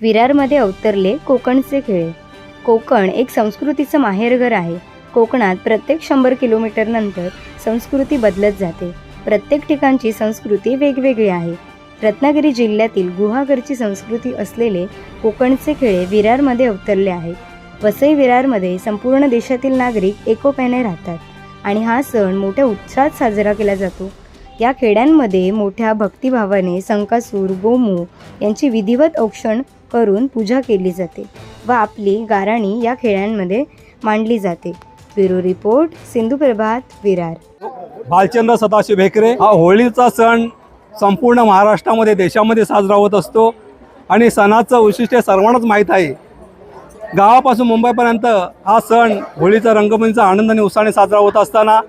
विरारमध्ये अवतरले कोकणचे खेळ. कोकण एक संस्कृतीचं माहेरघर आहे. कोकणात प्रत्येक शंभर किलोमीटर नंतर संस्कृती बदलत जाते. प्रत्येक ठिकाणची संस्कृती वेगवेगळी आहे. रत्नागिरी जिल्ह्यातील गुहागरची संस्कृती असलेले कोकणचे खेळे विरारमध्ये अवतरले आहेत. वसई विरारमध्ये संपूर्ण देशातील नागरिक एकोप्याने राहतात आणि हा सण मोठ्या उत्साहात साजरा केला जातो. या खेड्यांमध्ये मोठ्या भक्तिभावाने संकासूर गोमू यांची विधिवत औक्षण करून पूजा केली जाते व आपली गाराणी या खेळांमध्ये मांडली जाते. Bureau report Sindhu Prabhat Virar. Bhalchandra Sadashiv Bhekare हा होळीचा सण संपूर्ण महाराष्ट्रामध्ये देशामध्ये साजरा होत असतो. आणि सणाचं वैशिष्ट्य सर्वांनाच माहीत आहे. गावापासून मुंबईपर्यंत हा सण होळीचा रंगमंचा आनंदाने उत्साहाने साजरा होत असताना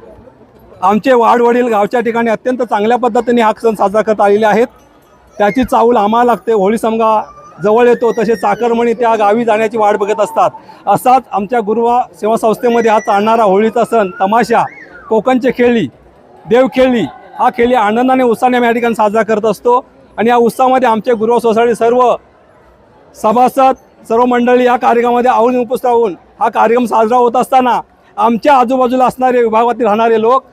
आमचे वाडवडील गावच्या ठिकाणी अत्यंत चांगल्या पद्धतीने हा सण साजरा करत आलेले आहेत. त्याची चाहूल आम्हाला लागते. होळी समगा जवळ येतो तसे चाकरमणी त्या गावी जाण्याची वाट बघत असतात. असाच आमच्या गुरुवा सेवा संस्थेमध्ये हा चालणारा होळीचा सण तमाशा कोकणचे खेळी देवखेळी हा खेळी आनंदाने उत्साहाने या ठिकाणी साजरा करत असतो. आणि या उत्सवामध्ये आमचे गुरुवा सोसायटी सर्व सभासद सर्व मंडळी या कार्यक्रमामध्ये आवडून उपस्थित राहून हा कार्यक्रम साजरा होत असताना आमच्या आजूबाजूला असणारे विभागातील राहणारे लोक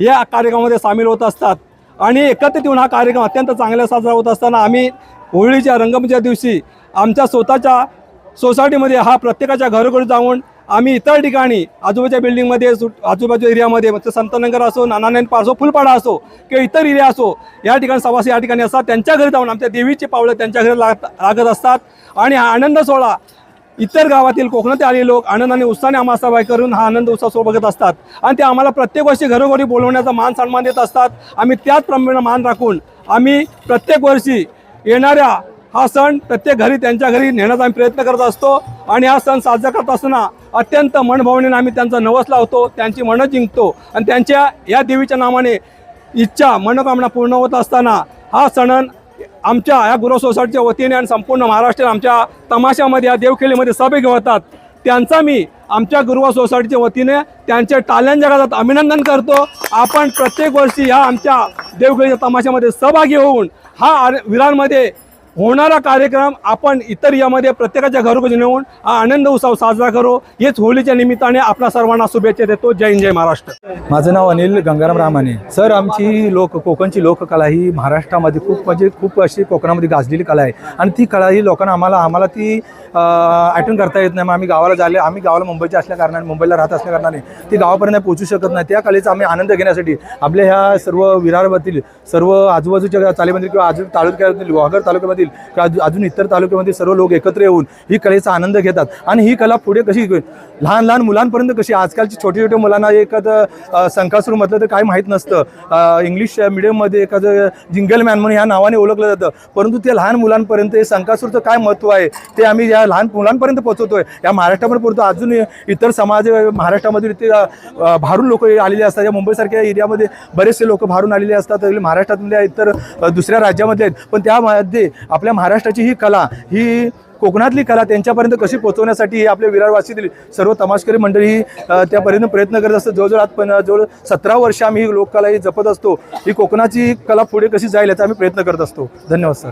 या कार्यक्रमामध्ये सामील होत असतात. आणि एकत्रित येऊन हा कार्यक्रम अत्यंत चांगला साजरा होत असताना आम्ही होळीच्या रंगमच्या दिवशी आमच्या स्वतःच्या सोसायटीमध्ये हा प्रत्येकाच्या घरोघरी जाऊन आम्ही इतर ठिकाणी आजूबाजूच्या बिल्डिंगमध्ये आजूबाजू एरियामध्ये म्हणजे संतनगर असो नानानंद पार असो फुलपाडा असो किंवा इतर एरिया असो या ठिकाणी सवासी या ठिकाणी असतात. त्यांच्या घरी जाऊन आमच्या देवीची पावलं त्यांच्या घरी लाग लागत असतात. आणि हा आनंद सोहळा इतर गावातील कोकणात आलेले लोक आनंदाने उत्साहाने आम्हाला सहभागी करून हा आनंद उत्सव बघत असतात. आणि ते आम्हाला प्रत्येक वर्षी घरोघरी बोलवण्याचा मान सन्मान देत असतात. आम्ही त्याच प्रमाणे मान राखून आम्ही प्रत्येक वर्षी येणाऱ्या हा सण प्रत्येक घरी त्यांच्या घरी नेण्याचा आम्ही प्रयत्न करत असतो. आणि हा सण साजरा करत असताना अत्यंत मनभावनेने आम्ही त्यांचा नवस लावतो त्यांची मनं जिंकतो. आणि त्यांच्या या देवीच्या नामाने इच्छा मनोकामना पूर्ण होत असताना हा सण आमच्या या गुरु सोसायटीच्या वतीने आणि संपूर्ण महाराष्ट्र आमच्या तमाशामध्ये या देवखेलीमध्ये सहभागी होतात त्यांचा मी आमच्या गुरुवा सोसायटीच्या वतीने त्यांचे टाल्यांच्या जगात अभिनंदन करतो. आपण प्रत्येक वर्षी ह्या आमच्या देवखेळीच्या तमाशामध्ये सहभागी होऊन हा आर- होणारा कार्यक्रम आपण इतर यामध्ये प्रत्येकाच्या घरोघरी नेऊन हा आनंद उत्सव साजरा करू. हेच होलीच्या निमित्ताने आपल्या सर्वांना शुभेच्छा देतो. जय जय महाराष्ट्र. माझं नाव अनिल गंगाराम रामाने. सर आमची लोक कोकणची लोककला ही महाराष्ट्रामध्ये खूप म्हणजे खूप अशी कोकणामध्ये गाजलेली कला आहे. आणि ती कला ही लोकांना आम्हाला आम्हाला ती अटेंड करता येत नाही. मग आम्ही गावाला झाले आम्ही गावाला मुंबईच्या असल्या कारणाने मुंबईला राहत असल्या कारणाने ती गावापर्यंत पोहोचू शकत नाही. त्या कलेचा आम्ही आनंद घेण्यासाठी आपल्या ह्या सर्व विरारमधील सर्व आजूबाजूच्या चालीमधील किंवा आजू तालुक्यातील वाघर तालुक्यामधील किंवा अजून- इतर तालुक्यामध्ये सर्व लोक एकत्र येऊन ही कलेचा आनंद घेतात. आणि ही कला पुढे कशी लहान लहान मुलांपर्यंत कशी आजकालची छोटे छोटे मुलांना एखादं संकासुर संकासूर म्हटलं तर काय माहीत नसतं. इंग्लिश मिडियममध्ये एखादं जिंगल मॅन म्हणून ह्या नावाने ओळखलं जातं. परंतु ते लहान मुलांपर्यंत हे संकासूरचं काय महत्त्व आहे? ते आम्ही या लहान मुलांपर्यंत पोहोचवतोय. या महाराष्ट्रापर्यंत पोहोचतो अजून इतर समाज महाराष्ट्रामध्ये ते भारून लोक आलेले असतात. या मुंबईसारख्या एरियामध्ये बरेचसे लोक भारून आलेले असतात. महाराष्ट्रातल्या इतर दुसऱ्या राज्यामध्ये आहेत. पण त्यामध्ये आपल्या महाराष्ट्राची ही कला ही कोकणातली कला त्यांच्यापर्यंत कशी पोहोचवण्यासाठी हे आपल्या विरारवासीतील सर्व तमाशकरी मंडळी ही, त्यापर्यंत प्रयत्न करत असतं जवळजवळ आज पण जवळ सतरा वर्ष आम्ही ही लोककला ही जपत असतो. ही कोकणाची कला पुढे कशी जाईल याचा आम्ही प्रयत्न करत असतो. धन्यवाद सर.